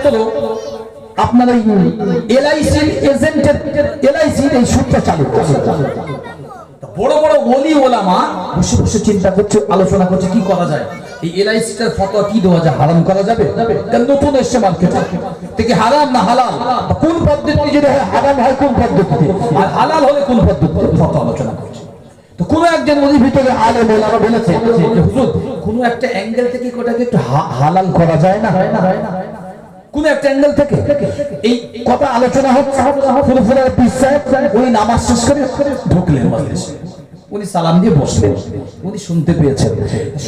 মাত্র আপনার এই এলআইসি এজেন্টের এলআইসি এই চালু বড় বড় ওলি ওলামা বসে বসে চিন্তা করছে, আলোচনা করছে, কি করা যায়? এই এলআইসিটার কি দেওয়া যায়? হারাম করা যাবে? নতুন এসছে মার্কেটে থেকে হারাম না হালাল? কোন পদ্ধতি যদি হারাম হয় কোন পদ্ধতিতে? আর হালাল হলে কোন পদ্ধতিতে আলোচনা করছে? কোন একজন ভিতরে কোন একটা অ্যাঙ্গেল থেকে একটু হালাল করা যায় না হয় না হয় না? কোন একটা অ্যাঙ্গেল থেকে এই কথা আলোচনা হচ্ছে নামাজ শেষ করে ঢুকলেন উনি সালাম দিয়ে বসলেন। উনি শুনতে পেয়েছেন।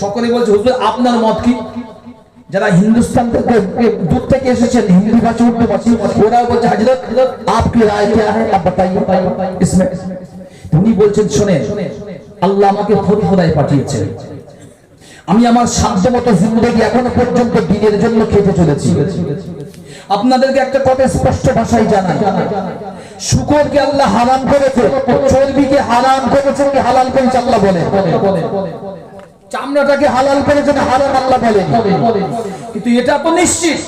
সকলে বলছে, হুজুর, আপনার মত কি? যারা হিন্দুস্তান থেকে দূর থেকে এসেছেন, হিন্দি ভাষা উঠতে ভাষী ওরা বলছে, হাজরত আপকি রায় কে হ্যাঁ আপ বাতাইয়ে উনি বলছেন, শোনেন, আল্লাহ আমাকে ফুরফুরায় পাঠিয়েছেন। আমি আমার সাধ্য মতো জিন্দগি এখনও পর্যন্ত দিনের জন্য খেতে চলেছি। আপনাদেরকে একটা কথা স্পষ্ট ভাষায় জানাই। শুকরকে আল্লাহ হারাম করেছে, চর্বিকে হারাম করেছে কি হালাল করেছে আল্লাহ বলে চামড়াটাকে হালাল করেছে হারাম আল্লাহ বলে কিন্তু এটা তো নিশ্চিত।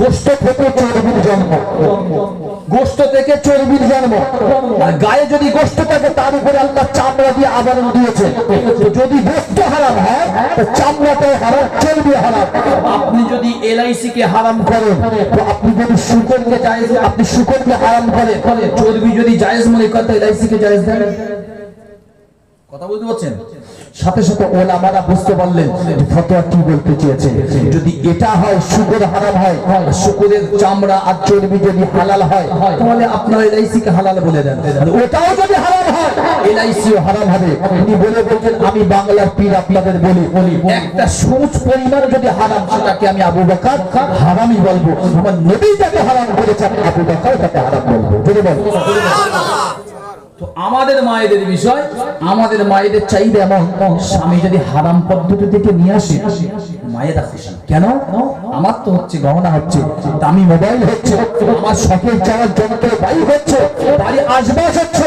গোস্ত থেকে চর্বির জন্ম। গোস্ত থেকে চর্বির জন্ম। আর গায়ে যদি গোস্ত থাকে, তার উপরে আল্লাহ চামড়া দিয়ে আবরণ দিয়েছে। যদি গোস্ত হারাম হয়, তো চামড়াটাও হারাম, চর্বি হারাম। আপনি যদি এলআইসি কে হারাম করেন, তো আপনি যদি শুকরকে জায়েজ আপনি শুকরকে হারাম করেন, চর্বি যদি জায়েজ মনে করেন এলআইসি কে জায়েজ দেন। কথা বুঝতে পারছেন? সাথে সাথে ওলামারা বুঝতে পারলেন ফতোয়া কি বলতে চেয়েছে। যদি এটা হয়, শুকর হারাম হয় শুকরের চামড়া আর চর্বি যদি হালাল হয়, তাহলে আপনার এলআইসি কে হালাল বলে দেন। ওটাও যদি হারাম হয় এলআইসি হারাম হবে। উনি বলে বলছেন, আমি বাংলার পীর আপনাদের বলি বলি একটা সুচ পরিমাণ যদি হারাম, সেটাকে আমি আবু বকর হারামই বলব। আমার নবী যাকে হারাম করেছে আবু বকর তাকে হারাম বলব। যদি বলব আমাদের মায়েদের বিষয়, আমাদের মায়েদের চাইবে এমন স্বামী যদি হারাম পদ্ধতি থেকে নিয়ে আসে, মায়েরা খুশি কেন? আমার তো হচ্ছে গহনা হচ্ছে, দামি মোবাইল হচ্ছে, আমার শখের চাওয়ার যন্ত্র, বাড়ি হচ্ছে, বাড়ি আসবাস হচ্ছে,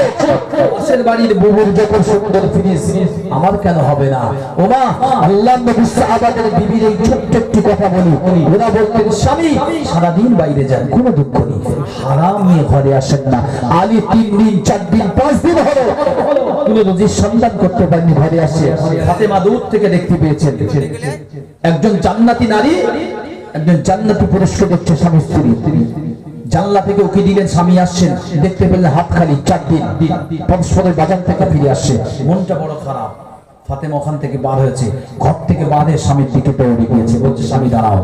পাশের বাড়ির বহুর যখন সুন্দর আমার কেন হবে না? আল্লাহ নবী বিবির এই ছোট্ট একটি কথা বলি। ওরা বলতেন, স্বামী, সারাদিন বাইরে যান, কোনো দুঃখ নেই। হারাম নিয়ে ঘরে আসেন না। আলী তিন দিন, চার দিন পাঁচ দিন হলো। কোন রোজির সন্ধান করতে পারেনি, ঘরে আসে। ফাতেমা দূর থেকে দেখতে পেয়েছেন। একজন জান্নাতি নারী, একজন জান্নাতি স্বামী, স্ত্রী। জানলা থেকে উকি দিলেন, স্বামী আসছেন। দেখতে পেলেন হাত খালি, চার দিন। পরস্পরের বাজার থেকে ফিরে আসছে। মনটা বড় খারাপ। ফাতেমা ওখান থেকে বার হয়েছে। ঘর থেকে বাঁধে স্বামীর দিকে গিয়েছে। বলছে, স্বামী, দাঁড়াও।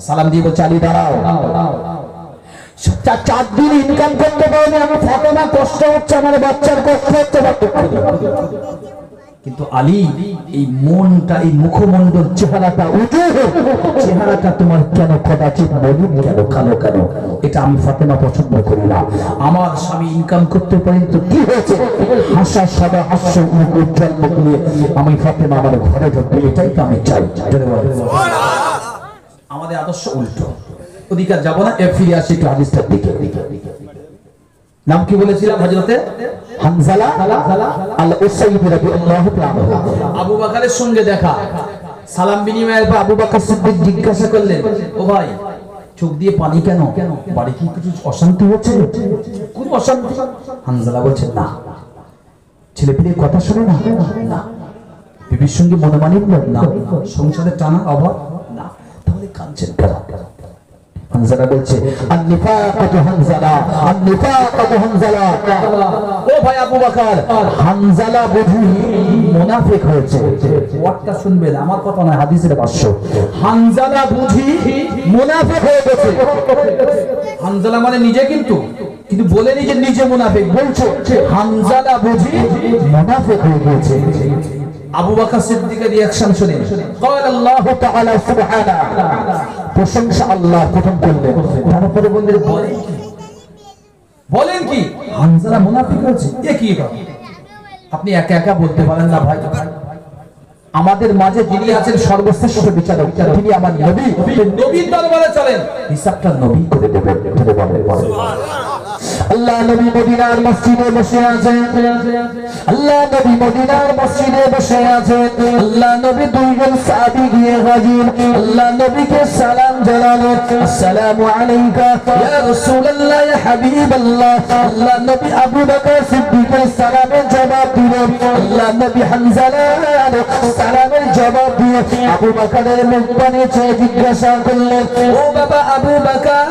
সালাম দিয়ে বলছে, আলী, দাঁড়াও। চার দিন ইনকাম করতে পারিনি, আমি ফাতেমা, কষ্ট হচ্ছে, আমার বাচ্চার কষ্ট হচ্ছে দুঃখ কিন্তু আলী, এই মনটা, এই মুখমণ্ডল, চেহারাটা চেহারাটা তোমার কেন কদাচিৎ মলিন কেন, কালো কেন? এটা আমি ফাতেমা পছন্দ করি না। আমার স্বামী ইনকাম করতে পারেন তো কি হয়েছে? হাসা সদা হাস্য উজ্জ্বল মুখ নিয়ে আমি ফাতেমা আমার ঘরে ঢুকবে, এটাই তো আমি চাই। আমাদের আদর্শ উল্টো। অধিকার যাব না, এ ফিরে আসি একটু হাদিসটার দিকে। নাম কি বলেছিলাম আল তাআলা। আবু বকরের সঙ্গে দেখা। সালাম বিনিময়ের পর আবু বকর সিদ্দিক জিজ্ঞাসা করলেন, ও ভাই, চোখ দিয়ে পানি কেন? বাড়ি কি কিছু অশান্তি হচ্ছে? কোন অশান্তি। হানজালা বলছেন না। ছেলে পেলে কথা শুনে না। বিবির সঙ্গে মনোমালিন্য? না। সংসারে টানা অভাব? না। তাহলে কেন হানজালা বলছে আন্নিফাকাতু হানজালা আন্নিফাকাতু হানজালা ও ভাই আবু বকর হানজালা বুঝি মুনাফিক হয়েছে ওয়ার্ডটা শুনবেন আমার কথা নয় হাদিসের ভাষ্য হানজালা বুঝি মুনাফিক হয়ে গেছে হানজালা মানে নিজে কিন্তু কিন্তু বলেনি যে নিজে মুনাফিক বলছো হানজালা বুঝি মুনাফিক হয়ে গেছে আবু বকর সিদ্দিকের রিঅ্যাকশন শুনে قال الله تعالى سبحانه প্রশংসা আল্লাহ প্রথম করলেন তারপরে বললেন? বলেন কি? বলেন কি? হানজালা মুনাফিক হয়েছে। এ কি? আপনি একা একা বলতে পারেন না ভাই। আমাদের মাঝে যিনি আছেন সর্বশ্রেষ্ঠ বিচারক তিনি আমার নবী। নবীর দরবারে চলেন। হিসাবটা নবী করে দেবেন। বলেন। আল্লাহ নবী মদিনার মসজিদে বসে আছেন। আল্লাহ নবী মদিনার মসজিদে বসে আছেন। আল্লাহ নবী দুইজন সাহাবী গিয়ে হাজির। আল্লাহ নবীকে সালাম জানালেন। আসসালামু আলাইকা ইয়া রাসূলুল্লাহ, ইয়া হাবিবাল্লাহ। আল্লাহ নবী আবু বকর সিদ্দিকের সালামের জবাব দিলেন। আল্লাহ নবী হামজালার সালামের জবাব দিয়ে আবু বকরের মুখ পানে চেয়ে জিজ্ঞাসা করলেন, ও বাবা আবু বকর,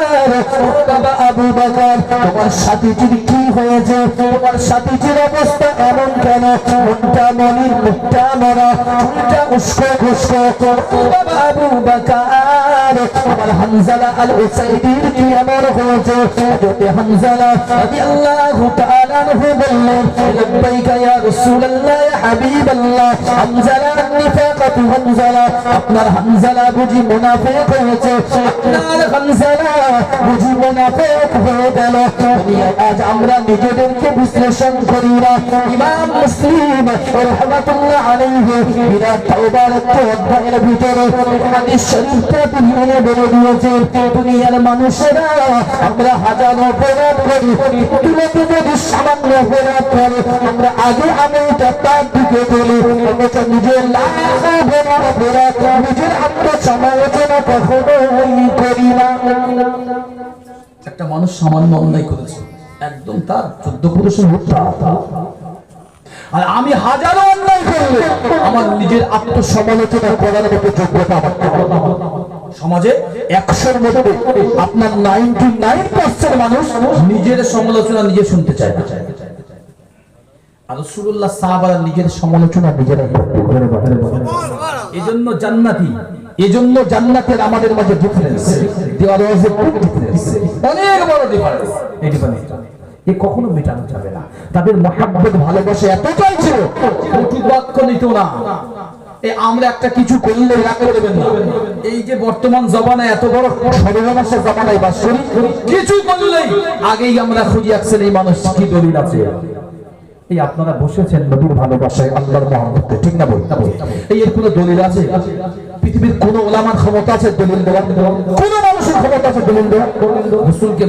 ও বাবা আবু বকর তোমার সাথীটির কি হয়েছে তোমার সাথীটির অবস্থা এমন কেন? মুখটা মনির মুখটা মরা চুলটা উস্কো আবু বকর তোমার হামজালা আল উসাইদির কি হয়েছে? যদি হামজালা তাআলা বললেন, লাব্বাইকা ইয়া রাসূলুল্লাহ, ইয়া হাবিবাল্লাহ হামজালা হামজালা আপনার হামজালা বুঝি মুনাফিক হয়েছে? আপনার হামজালা বুঝি মুনাফিক হয়ে গেল। আজ আমরা নিজেদেরকে বিশ্লেষণ করি না। ইমাম মুসলিম রাহমাতুল্লাহ আলাইহি বিরাট তাওবার অধ্যায়ের ভিতরে হাদিস বলে দুনিয়ার মানুষেরা আমরা হাজার অপরাধ করি যদি সামান্য অপরাধ করে, আমরা আগে আমলটা তার দিকে বলি নিজের লাখ অপরাধ, নিজের আত্মসমালোচনা কখনোই করি না। একটা মানুষ সামান্য অন্যায় করেছে। একদম তার চোদ্দ পুরুষের আর আমি হাজারো অন্যায় করলে আমার নিজের আত্মসমালোচনা করার মতো যোগ্যতা সমাজে একশোর মধ্যে আপনার নাইনটি নাইন পার্সেন্ট মানুষ নিজের সমালোচনা নিজে শুনতে চায় না। আর আমাদের মাঝে ডিফারেন্স দেওয়ার ডিফারেন্স অনেক বড় ডিফারেন্স এই এ কখনো মেটানো যাবে না। তাদের মহাব্বত এতটাই ছিল নিত না। আমরা একটা কিছু করলে এই যে বর্তমান আগেই আমরা আসছেন এই মানুষ কি দলিল আছে। এই আপনারা বসেছেন নবীর ভালোবাসায়, আল্লাহর মহব্বতে, ঠিক না বল এই এর কোনো দলিল আছে? পৃথিবীর কোন ওলামার ক্ষমতা আছে দলিল দেওয়ার? ক্ষমতা আছে রাসূলকে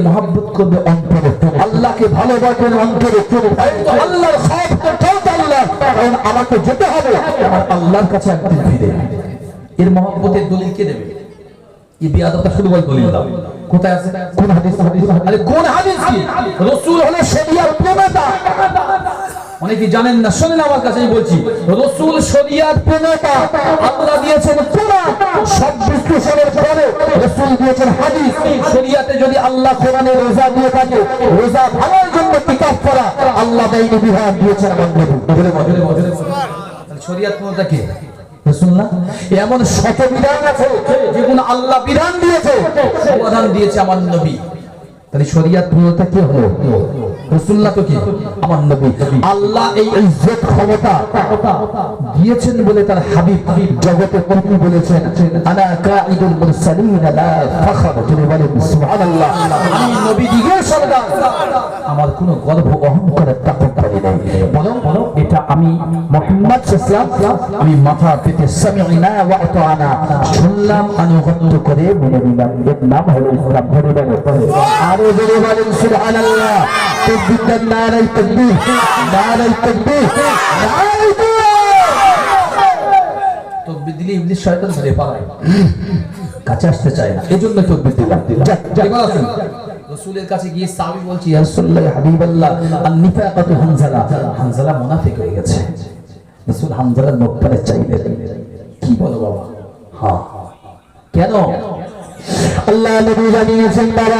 করবে অন্তরে আল্লাহকে ভালোবাসবেন অন্তরে আল্লাহর সব কোথাও আল্লাহ কারণ আমাকে যেতে হবে। আমার আল্লাহর কাছে একদিন ফিরে। এর মহব্বতের দলিল কে দেবে? এই বিয়াদবটা শুধু বল দলিল দাও। কোথায় আছে? কোন হাদিস? হাদিস আরে কোন হাদিস কি? রাসূল হলো শরিয়াত প্রণেতা অনেকে জানেন না, শোনেন আমার কাছে, আমি বলছি, রসুল শরিয়াত প্রণেতা আল্লাহ দিয়েছেন কোরআন সব বিশ্লেষণের পরে রসুল দিয়েছেন হাদিস। শরিয়াতে যদি আল্লাহ কোরআনে রোজা দিয়ে থাকে, রোজা ভালোর জন্য কিতাব করা, আল্লাহ দেয়নি বিধান দিয়েছেন বলে? শরিয়াত প্রণেতা কে? এমন শত বিধান আছে যেগুলো আল্লাহ বিধান দিয়েছে, সমাধান দিয়েছে আমার নবী। তাহলে শরিয়াত প্রণেতা কে হলো? রাসূলুল্লাহ তো কি? আমার নবী। আল্লাহ এই ইজ্জত ক্ষমতা দিয়েছেন বলে তার হাবিব জগতে কবি বলেছেন। আনা কাঈদুল মুরসালিন, লা ফখর। তিনি বলেন, সুবহানাল্লাহ। আমি নবী দিগের সরদার আমার কোনো গর্ব অহংকারের তাকত নাই। বরং এটা আমি মোহাম্মদ সাল্লাল্লাহু আমি মাথা পেতে সামি'না ওয়া আতা'না। শুনলাম, আনুগত্য করে মেনে নিলাম। এর নাম হলো ইসলাম। ধরে বলেন আরও জোরে বলেন, সুবহানাল্লাহ। তকবীর তকবীর তকবীর। ইবলিস শয়তান ধরে কাছে আসতে চায় না। এই জন্য তকবীর দিলাম। আসুন রাসূলের কাছে গিয়ে সাবি বলছি ইয়াসুল্লাহ হাবিবাল্লাহ আন নিফাকাতু হানজালা। হানজালা মুনাফিক হয়ে গেছে। রসুল হানজালার কি বলো বাবা? হ্যাঁ কেন? আল্লাহ নবী জানিয়েছেন বাবা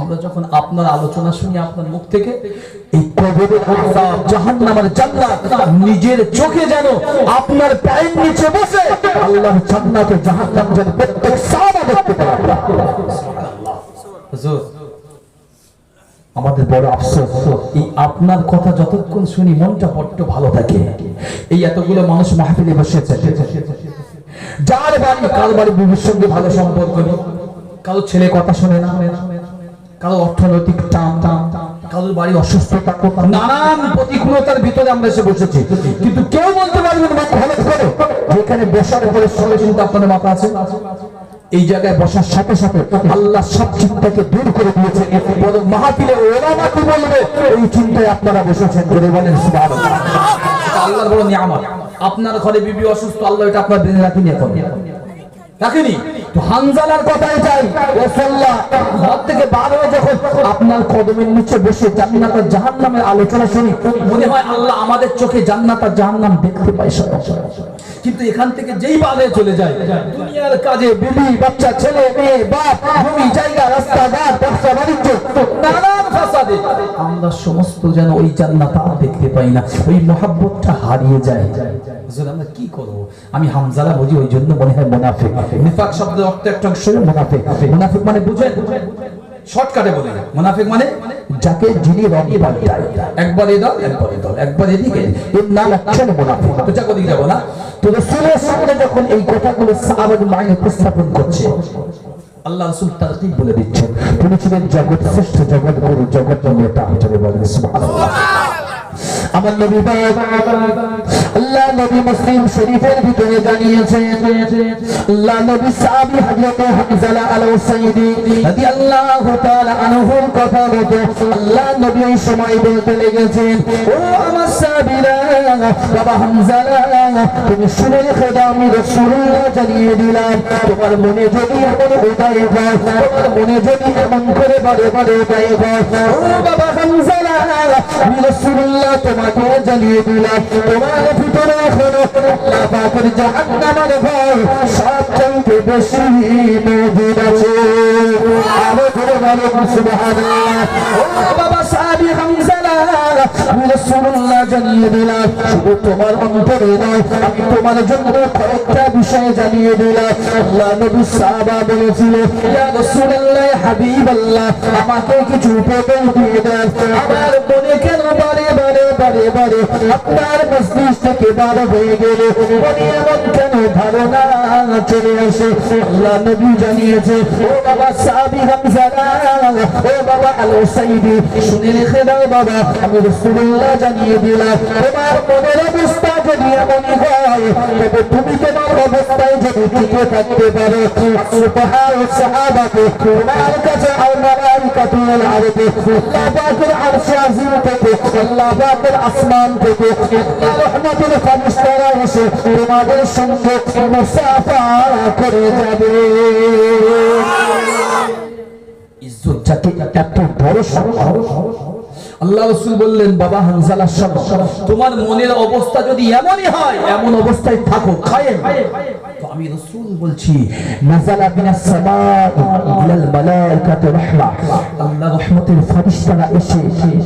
আমরা যখন আপনার আলোচনা শুনি আপনার মুখ থেকে নিজের চোখে যেন আপনার পায়ের নিচে বসে আল্লাহর জান্নাত জাহান্নাম যেন প্রত্যেক সাহাবা দেখতে আমাদের বড় আফসোস, এই আপনার কথা যতক্ষণ শুনি মনটা বড্ড ভালো থাকে। এই এতগুলো মানুষ মাহফিলে বসেছে। যার বাড়ি, কার বাড়ি বিবির সঙ্গে ভালো সম্পর্ক নেই, কারও ছেলে কথা শোনে না। কারও অর্থনৈতিক টান টান কারোর বাড়ি অসুস্থতা, নানান প্রতিকূলতার ভিতরে আমরা এসে বসেছি। কিন্তু কেউ বলতে পারবেন না ভালো করে। যেখানে বসার পরে সঙ্গে চিন্তা আপনাদের মাথা আছে? এই জায়গায় বসার সাথে সাথে আল্লাহ সব চিন্তাকে দূর করে দিয়েছে। বরং মাহফিলে ওলামা কি বলবে, এই চিন্তায় আপনারা বসেছেন করে বলেন আল্লাহর বড় নিয়ামত। আপনার ঘরে বিবি অসুস্থ, আল্লাহ এটা আপনার দিনে রাখিনি এখন। রাখিনি? তো হানজালার কথাই চাই। রাসূলুল্লাহ, ঘর থেকে বার হয়ে যখন আপনার কদমের নিচে বসে জান্নাত আর জাহান্নামের আলোচনা শুনি, মনে হয় আল্লাহ আমাদের চোখে জান্নাত আর জাহান্নাম দেখতে পাই সরাসরি কিন্তু এখান থেকে যেই বাদে চলে যায়, দুনিয়ার কাজে বিবি, বাচ্চা, ছেলে, মেয়ে, বাপ জমি জায়গা রাস্তাঘাট ব্যবসা, বাণিজ্য, নানান আমরা সমস্ত যেন ওই জান্নাত আর দেখতে পাই না, ওই মহাব্বতটা হারিয়ে যায়। আমরা কি করব? আমি হামজালা বুঝি, ওই জন্য মনে হয় মুনাফিক। নিফাক শব্দের অর্থ একটা অংশ মুনাফিক। মুনাফিক মানে বুঝেন? শর্টকাটে বলে। দেয়। মুনাফিক মানে যাকে যিনি রং পাল্টায়। একবার এই দল, একবার এই দল, একবার এদিকে। এর নাম একচেন মুনাফিক। তো ওদিকে যাব না। তো রাসূলের সামনে যখন এই কথাগুলো সাহাবাদ মাইনে উপস্থাপন করছে আল্লাহ রাসূল তারতিব বলে দিচ্ছেন। তিনি ছিলেন জগৎ, শ্রেষ্ঠ জগৎ গুরু জগৎ নেতা হিসেবে বলেন সুবহানাল্লাহ। আমার নবী পাক আল্লাহ নবী মুসলিম শরীফের ভিতরে জানিয়েছেন, আল্লাহ নবী সাহাবী হযরত হামজালা আল সাইদি রাদিয়াল্লাহু তাআলা আনহুর কথা মতো আল্লাহ নবী ওই সময় বলতে লেগেছেন, ও আমার সাহাবীরা, বাবা হামজালা, তুমি শুনে রেখে দাও আমি রাসূলুল্লাহ জানিয়ে দিলাম। তোমার মনে যদি এমন উদয় হয়, তোমার মনে যদি এমন করে বারে বারে উদয় হয়, ও বাবা হামজালা, আমি রাসূলুল্লাহ তোমাকে জানিয়ে দিলাম। তোমার আরও ধরে বলো সুবহানাল্লাহ। ও বাবা সাহাবী হামজালা, রাসূলুল্লাহ জানিয়ে দিলাম শুধু তোমার অন্তরে নয়, আমি তোমার জন্য কয়েকটা বিষয় জানিয়ে দিলাম। বলেছিল আমাকে কিছু কেন আপনার থেকে বার হয়ে গেল? ধারণা চলে আসে? আল্লাহ নবী জানিয়েছে, ও বাবা হামজা, ও বাবা আলো সাইদি শুনে রেখে দাও বাবা, আমি রাসূলুল্লাহ জানিয়ে দিলাম। তোমার মনের অবস্থা যদি এমনই হয়। তবে তুমি তোমার অবস্থায় যদি টিকে থাকতে পারো, সুবহান সাহাবাকে তোমার কাছে আর মালাইকাতুল আরবে আল্লাহ পাকের আরশে আজিম তোমাদের সঙ্গে করে যাবে। ইজ্জত যাকে এত বড় সম্মান আল্লাহ রসুল বললেন, বাবা হানজালা, সব তোমার মনের অবস্থা যদি এমনই হয়, এমন অবস্থায় থাকো, খায়েন। তো আমি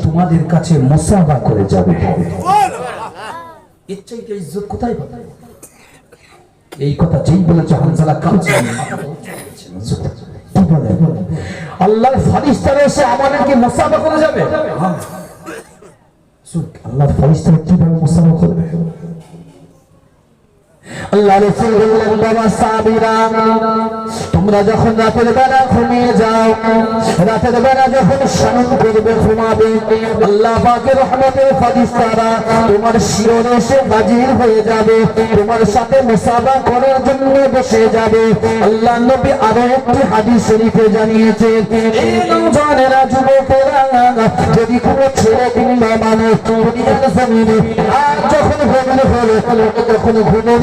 তোমাদের কাছে করে যাবে। কোথায় এই কথা যেই বলেছে আল্লাহর ফারিস্তারা এসে আমাদেরকে মোসাফা করে যাবে হ্যাঁ। আল্লাহর ফারিস্তারা কীভাবে মোসাফা করবে আল্লাহ রাসূল বললেন, বাবা সাবিরা তোমরা যখন রাতের বেলা ঘুমিয়ে যাও, রাতের বেলা যখন স্নান করবে, ঘুমাবে, আল্লাহ পাকের রহমতের ফারিস্তারা তোমার শিরনে এসে হাজির হয়ে যাবে, তোমার সাথে মুসাবা করার জন্য বসে যাবে। আল্লাহ নবী আরও একটি হাদিস শরীফে জানিয়েছেন এই নওজওয়ানেরা যুবকেরা, যদি কোনো ছেলে কিংবা মানুষ দুনিয়ার জমিনে আর যখন ঘুমের হলো তখন ঘুমের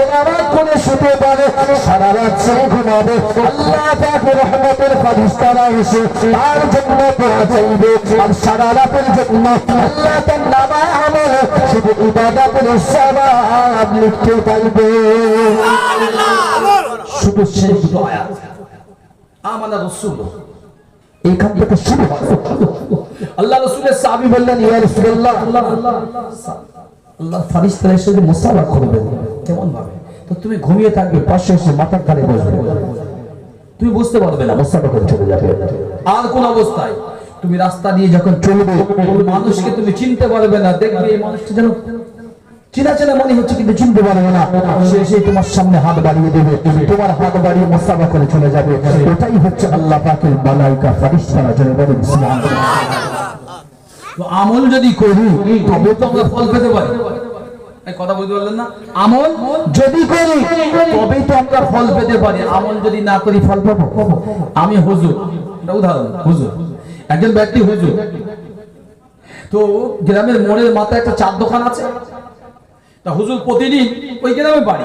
করে শুতে পারে সারা রাত সে ঘুমাবে আল্লাহ পাকের রহমতের ফেরেশতারা এসে তার জন্য দোয়া চাইবে আর সারা রাতের জন্য আল্লাহ তার নামা আমল শুধু ইবাদতের সওয়াব লিখতে পারবে শুধু সেই আয়াত আমাদের রাসূল এখান থেকে শুরু হয় আল্লাহ রসুলের সাহাবী বললেন ইয়া রাসূলুল্লাহ আল্লাহ আল্লাহ আল্লাহ ফারিস্তারা এসে মুসাফা করবে কেমন ভাবে তো তুমি ঘুমিয়ে থাকবে পাশে এসে মাথার কানে বসবে। তুমি বুঝতে পারবে না করে চলে যাবে। আর কোন অবস্থায় তুমি রাস্তা দিয়ে যখন চলবে মানুষকে তুমি চিনতে পারবে না, দেখবে এই মানুষটা যেন চেনা মনে হচ্ছে, কিন্তু চিনতে পারবে না। সে তোমার সামনে হাত বাড়িয়ে দেবে, তোমার হাত বাড়িয়ে করে চলে যাবে। ওটাই হচ্ছে আল্লাহ পাকের মালাইকা বলে আমল যদি করি তবে তো আমরা ফল পেতে পারি। হুজুর। একজন ব্যক্তি হুজুর। তো গ্রামের মাথায় একটা চার দোকান আছে। তা হুজুর প্রতিদিন ওই গ্রামে বাড়ি।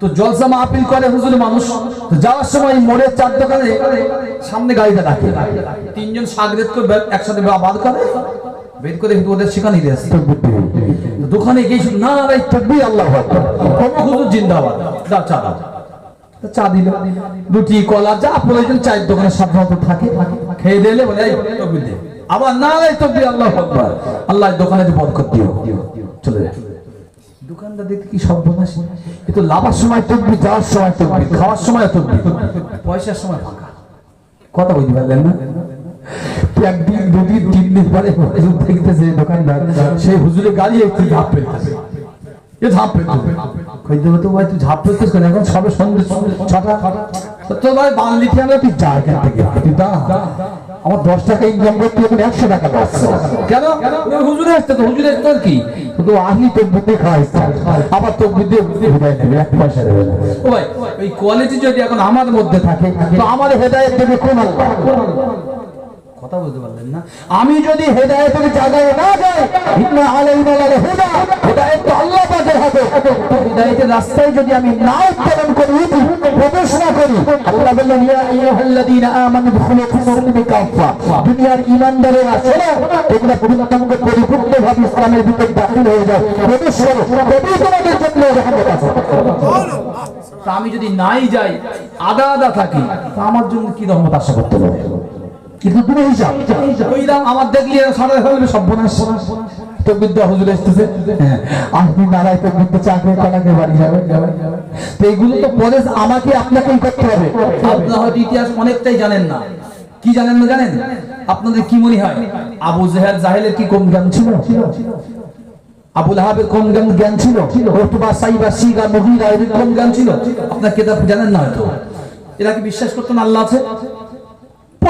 তো জলসা মাহফিল করে হুজুর মানুষ। তো যাওয়ার সময় মোড়ের চার দোকানে সামনে গাড়িটা রাখে। তিনজন সাগরেদ করে একসাথে বাদ করে। বের করে কিন্তু ওদের সেখানে দিয়ে আসে। দোকানে গিয়ে না ভাই তকবি আল্লাহ অমুক হুজুর, জিন্দাবাদ। দাও চা দাও। চা দিল রুটি কলা যা প্রয়োজন চায়ের দোকানে সাধারণত থাকে। খেয়ে দিলে বলে দে। আবার না, ভাই তকবি আল্লাহ আকবার। আল্লাহ দোকানে বরকত দিও। চলে যায় দোকানদার দেখতে কি সর্বনাশ? কিন্তু লাভার সময় তকবি যাওয়ার সময় তকবি খাওয়ার সময় তকবি পয়সার সময় ফাঁকা। কথা বুঝতে পারলেন না? একদিন দুদিন তিন দিন পরে হুজুর দেখতেছে দোকানদার, সেই হুজুরের গাড়ি একটু ঝাঁপ আমরা একশো টাকা কেন? হুজুরে হুজুরে কি? আবার যদি এখন আমার মধ্যে থাকে আমার হেদায়ত দেবে কোন কথা বলতে পারলেন না। আমি যদি হেদায়েতের জায়গায় না যাই, ইন্না হুদা, হেদায়েত তো আল্লাহ পাকের হাতে। হেদায়েতের রাস্তায় যদি আমি না উত্তোলন করি আমি যদি নাই যাই, আদা আদা থাকি আমার জন্য কি রহমত আশা করতে পারে? কিন্তু হিসাব ওই দাম আমার দেখলি সারা হলে সর্বনাশ হুজুর হ্যাঁ আপনি নারায় চাকরি কলাকে বাড়ি তো তো আমাকে আপনাকেই করতে হবে। আপনারা ইতিহাস অনেকটাই জানেন না। কি জানেন না জানেন? আপনাদের কি মনে হয়? আবু জেহেল জাহেলের কি কম জ্ঞান ছিল? আবুল আহাবের কোন জ্ঞান জ্ঞান ছিল? অথবা সাইবা সিগা এদের কোন জ্ঞান ছিল? আপনার কেতাব জানেন না হয়তো। এরা কি বিশ্বাস করতেন আল্লাহ আছে প্রত্যেকেই বিশ্বাস করে ইলাহু ওয়াহিদ আল্লাহ একাত্মকে বিশ্বাস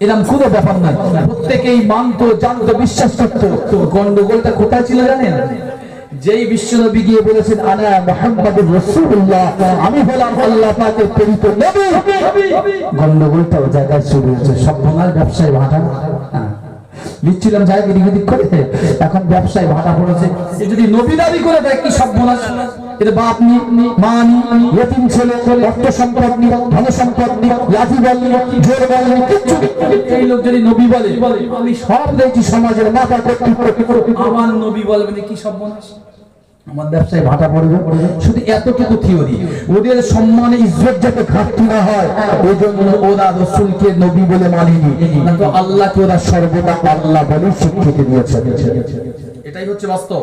এরকম কোনো ব্যাপার নাই প্রত্যেকেই মানতো, জানতো, বিশ্বাস করতো। গন্ডগোলটা কোথায় ছিল জানেন? যেই বিশ্বনবী গিয়ে বলেছেন, আনা মুহাম্মাদুর রাসূলুল্লাহ। আমি হলাম আল্লাহ পাকের প্রেরিত নবী। গন্ডগোলটা ওই জায়গায় শুরু হয়েছে। সব বাঙাল ব্যবসায় ভাটা। হ্যাঁ। লিখছিলাম জায়গা এদিক ওদিক করে। এখন ব্যবসায় ভাটা পড়েছে। যদি নবী দাবি করে দেয়, কি সব এর বাপ নি মা নি ছেলে অর্থ সম্পদ নি ধন সম্পদ নি লাঠি বল নি জোর বল নি কিচ্ছু এই লোক যদি নবী বলে আমি সব দেখছি সমাজের মাথা আমার নবী বলবেন কি সব আমার ব্যবসায় ভাটা পড়বে। শুধু এতটুকু থিওরি ওদের সম্মানে ইজ্জত যাতে ঘাটতি না হয় ওই জন্য ওরা রসুলকে নবী বলে মানেনি। আল্লাহকে ওরা সর্বদা আল্লাহ বলে স্বীকৃতি দিয়েছে। এটাই হচ্ছে বাস্তব।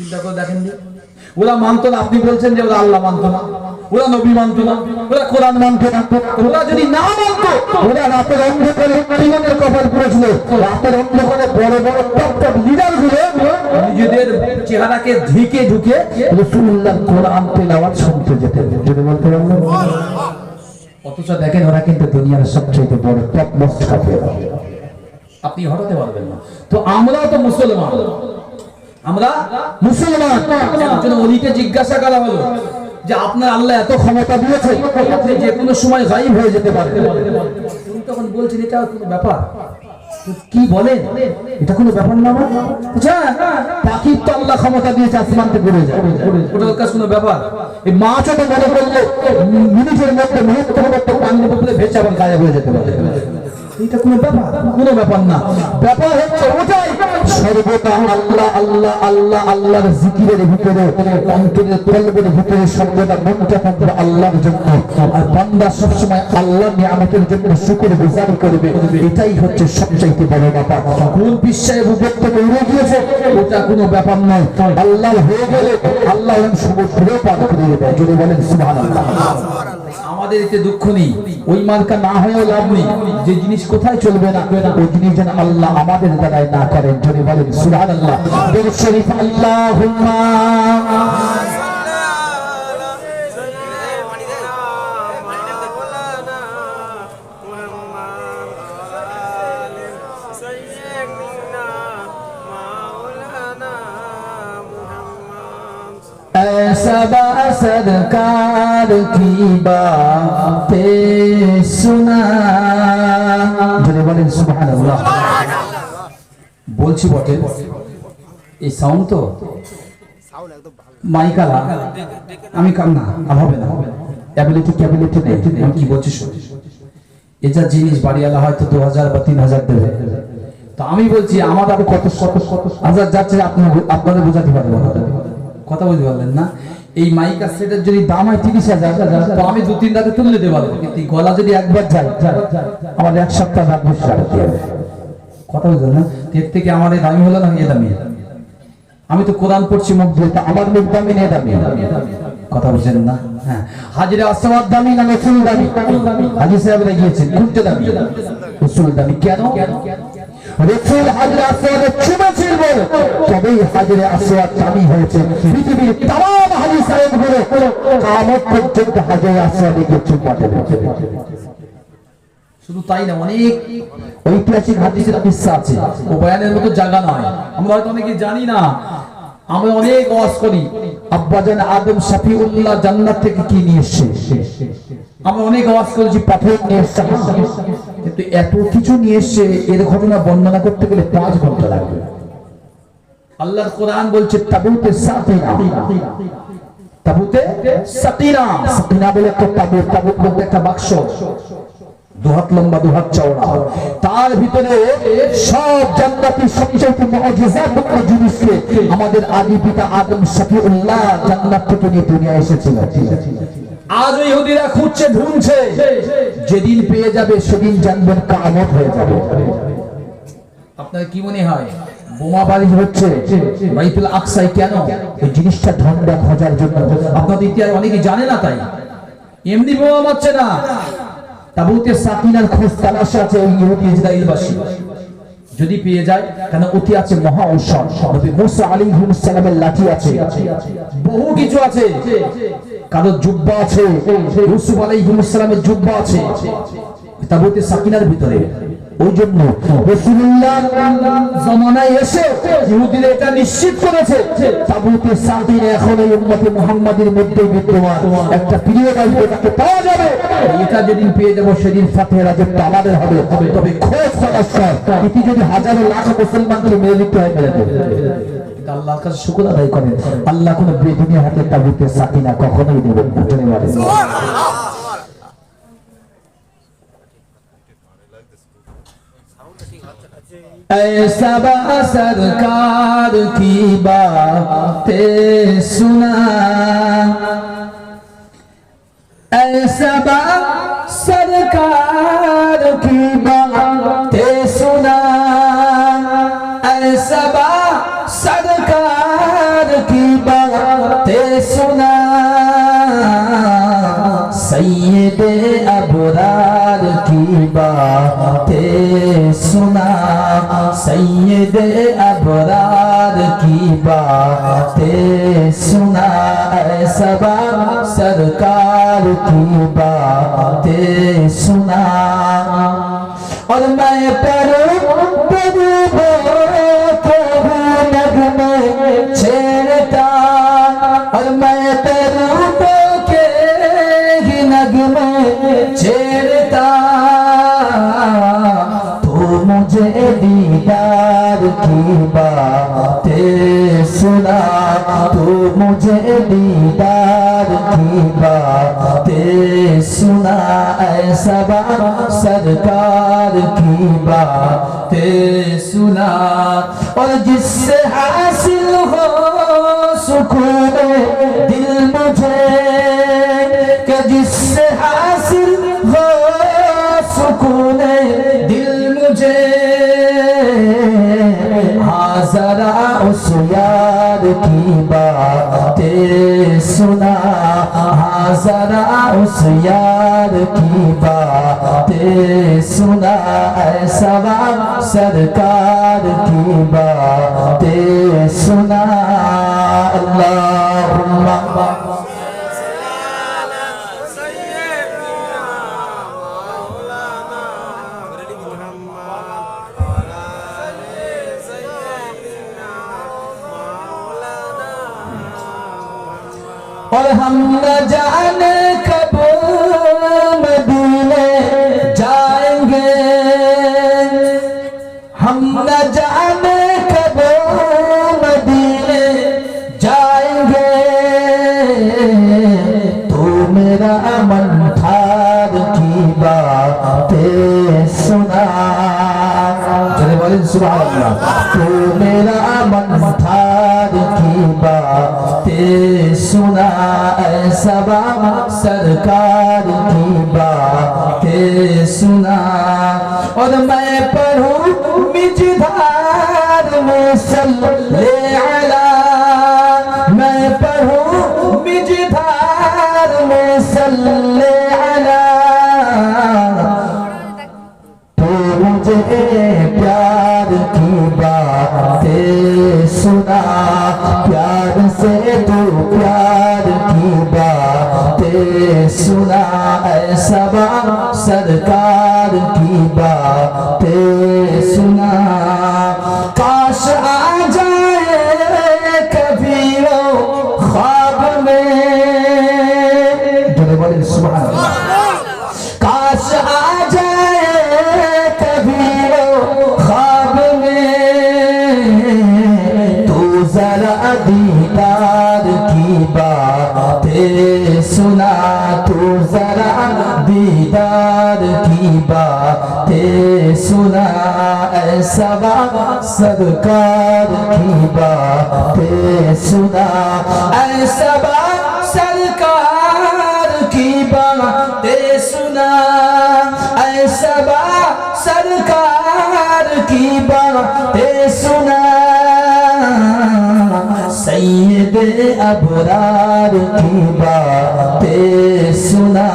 চিন্তা করে দেখেন যে। ওরা মানতো না, আপনি বলছেন যে ওরা আল্লাহ মানতো না। ওরা নবী মানতো না, ওরা কোরআন মানতো না। ওরা যদি না মানতো, ওরা রাতের অন্ধকারে কীভাবে কপাল করেছিল রাতের অন্ধকারে বড় বড় টপ টপ লিডারগুলো নিজেদের চেহারাকে ঢেকে ঢুকে রসুল্লাহ কোরআন তেলাওয়াত শুনতে যেতেন। যদি বলতে পারবেন? অথচ দেখেন ওরা কিন্তু দুনিয়ার সবচেয়ে বড় টপ মোস্ট আপনি হটাতে পারবেন না। তো আমরাও তো মুসলমান। আমরা মুসলমান। একজন অলিকে জিজ্ঞাসা করা হলো যে আপনার আল্লাহ এত ক্ষমতা দিয়েছে আপনি যে কোনো সময় গায়েব হয়ে যেতে পারেন। তিনি তখন বলছেন, এটা কোনো ব্যাপার? কি বলেন? এটা কোনো ব্যাপার না? আচ্ছা পাখির তো আল্লাহ ক্ষমতা দিয়েছে, আসমান থেকে উড়ে যায়। ওটা ওর কাছে কোনো ব্যাপার। এই মাছও তো মনে করলে, মিনিটের মধ্যে মুহূর্তের মধ্যে উপরে ভেসে আবার গায়ে হয়ে যেতে পারে। এটা কোনো ব্যাপার? কোনো ব্যাপার না। ব্যাপার হচ্ছে ওটাই। সর্বদা আল্লাহ আল্লাহ আল্লাহ, আল্লাহর জিকিরের ভিতরে, অন্তরের কলবের ভিতরে সর্বদা মনটা থাকবে আল্লাহর জন্য। আর বান্দা সবসময় আল্লাহ নিয়ামতের জন্য শুকর গুজার করবে। এটাই হচ্ছে সবচাইতে বড় ব্যাপার। কোন বিশ্বাসের উপর থেকে উড়ে গিয়েছে, ওটা কোনো ব্যাপার নয়। আল্লাহ হয়ে গেলে আল্লাহ সমুদ্র পার করে দেয় যদি বলেন, সুবহানাল্লাহ। আমাদের এতে দুঃখ নেই। ওই মার্কা না হয়েও লাভ নেই। যে জিনিস কোথায় চলবে না, ওই জিনিস যেন আল্লাহ আমাদের দ্বারায় না করেন। যদি বলেন সুরান আল্লাহ শরীফ আল্লাহ ऐसा बा सरकार की बातें सुना যদি বলেন সুবহানাল্লাহ বলছি বটে এই সাউন্ড তো মাইকালা আমি কাম না আর হবে না অ্যাবিলিটি ক্যাবিলিটি নেই আমি কি বলছি শোন এ যা জিনিস বাড়িওয়ালা হয়তো দু হাজার বা তিন হাজার দেবে তো আমি বলছি আমার আরো কত কত কত হাজার যাচ্ছে আপনি আপনাদের বোঝাতে পারবো না কথা বুঝতে পারলেন না এই মাইকা সেটের যদি দাম হয় তিরিশ হাজার, তো আমি দু, তিন রাতে তুলে পারব কিন্তু গলা যদি একবার যায় আমার এক সপ্তাহ কথা বুঝলেন না? এর থেকে আমার এই দামি হলো না এ দামি? আমি তো কোরআন পড়ছি, মুখ দিয়ে আমার মুখ দামি নেই দামি? কথা বুঝছেন না? হ্যাঁ। হাজিরা দামি না দামি? হাজি গিয়েছেন দামি। দামি কেন? রসুল হাজিরা আসওয়াদে চুমেছিল বলে তবেই হাজিরা আসওয়াদ দামি হয়েছে। পৃথিবীর তাম কামত পর্যন্ত হাজিরা শুধু তাই না অনেক ঐতিহাসিক হাদিসের কিস্সা আছে? ও বয়ানের মতো জায়গা নয়। আমরা হয়তো অনেকে জানি না আমরা অনেক ওয়াজ করি। আব্বাজান আদম শাফিউল্লাহ জান্নাত থেকে কি নিয়ে এসেছে? আমরা অনেক আওয়াজ করেছি পাথর নিয়ে এসছে। কিন্তু এত কিছু নিয়ে এসছে এর ঘটনা বর্ণনা করতে গেলে পাঁচ ঘণ্টা লাগবে। আল্লাহর কোরআন বলছে তাবুতে সাকিনা তাবুতে সাকিনা সাকিনা বলে একটা তাবুত তাবুত বলতে একটা বাক্স। দুহাত লম্বা, দুহাত চওড়া। তার ভিতরে সব জান্নাতি সবচেয়ে মুআজিজাপূর্ণ জিনিসকে আমাদের আদি পিতা আদম শফিউল্লাহ জান্নাত থেকে নিয়ে দুনিয়া এসেছিল। আজ ইহুদিরা খুঁজছে ঢুঁড়ছে যেদিন পেয়ে যাবে, সেদিন জানবেন কামত হয়ে যাবে। আপনার কি মনে হয়? যদি পেয়ে যায়, কেন অতি আছে মহা ঔষধ। নবী মুসা আলাইহিস সালামের লাঠি আছে। বহু কিছু আছে। কারও জুব্বা আছে। ইউসুফ আলাইহিস সালামের জুব্বা আছে। তাবুতে সাকিনার ভিতরে। ওই জন্য জমানায় এসে এটা নিশ্চিত করেছে, তাবুতে সাদিন এখন এই উম্মতে মধ্যে বিদ্যমান। একটা পাওয়া যাবে। এটা যেদিন পেয়ে যাব সেদিন রাজত্ব আমাদের হবে। তবে খোঁজ সদস্যর এটি যদি হাজারো লাখ মুসলমানকে হয় আল্লাহ কোনো বেদিনের হাতে তাবুতে সাকিনা কখনোই দেবেন না চলে বলেন ऐसा बा सरकार की बातें सुना ऐसा बा सरकार की सैयद अबरार की बातें सुना ऐसा बा सरकार की बातें सुना और मैं पढ़ूं पढ़ूं ऐसा बा सरकार की बातें सुना और जिससे हासिल हो सुकून दिल मुझे कि जिससे हासिल हो सुकून दिल मुझे हाँ जरा उस यार की बातें सुना हाँ जरा उस यार की बातें सुना ऐसा बा सरकार की बातें सुना अल्लाहुम्मा और हम न जाने कब मदीने जाएँगे। हम न जाने कब मदीने जाएँगे। तो मेरा मन थार की बातें सुना। चले बोले अल्लाह। तो मेरा मन ठार की बातें सुना ऐसा बा सरकार की बातें सुना और मैं पढ़ूं मिजधार में सल्ले अला मैं ऐसा बा सरकार की बातें सुना ऐसा बा सरकार की बातें सुना ऐसा बा सरकार की बातें सुना ابرار کی باتیں سنا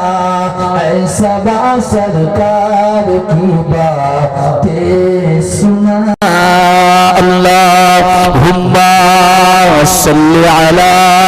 اے سبا سرکار کی باتیں سنا اللہم صلی علی